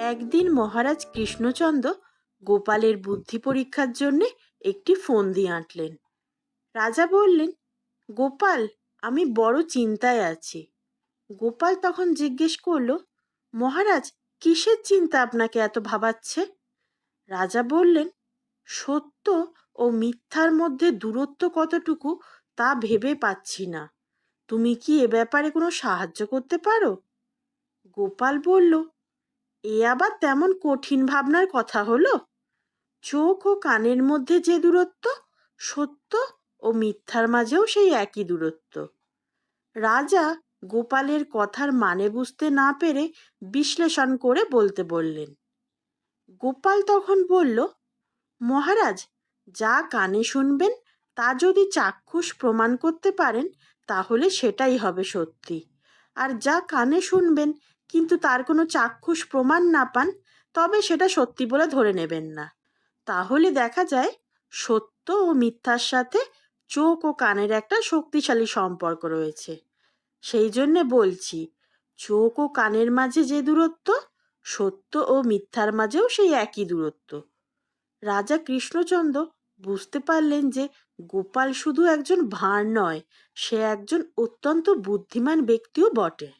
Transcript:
একদিন মহারাজ কৃষ্ণচন্দ্র গোপালের বুদ্ধি পরীক্ষার জন্যে একটি ফন্দি আঁটলেন। রাজা বললেন, গোপাল, আমি বড় চিন্তায় আছি। গোপাল তখন জিজ্ঞেস করল, মহারাজ, কিসের চিন্তা আপনাকে এত ভাবাচ্ছে? রাজা বললেন, সত্য ও মিথ্যার মধ্যে দূরত্ব কতটুকু তা ভেবে পাচ্ছি না। তুমি কি এ ব্যাপারে কোনো সাহায্য করতে পারো? গোপাল বলল এ আবার তেমন কঠিন ভাবনার কথা হলো? চোখ ও কানের মধ্যে যে দূরত্ব, সত্য ও মিথ্যার মাঝেও সেই একই দূরত্ব। রাজা গোপালের কথার মানে বুঝতে না পেরে বিশ্লেষণ করে বলতে বললেন, গোপাল তখন বলল, মহারাজ, যা কানে শুনবেন, তা যদি চাক্ষুষ প্রমাণ করতে পারেন, তাহলে সেটাই হবে সত্যি। আর যা কানে শুনবেন কিন্তু তার কোনো চাক্ষুষ প্রমাণ না পান, তবে সেটা সত্যি বলে ধরে নেবেন না। তাহলে দেখা যায়, সত্য ও মিথ্যার সাথে চোখ ও কানের একটা শক্তিশালী সম্পর্ক রয়েছে। সেই জন্যে বলছি, চোখ ও কানের মাঝে যে দূরত্ব, সত্য ও মিথ্যার মাঝেও সেই একই দূরত্ব। রাজা কৃষ্ণচন্দ্র বুঝতে পারলেন যে গোপাল শুধু একজন ভাঁড় নয়, সে একজন অত্যন্ত বুদ্ধিমান ব্যক্তিও বটে।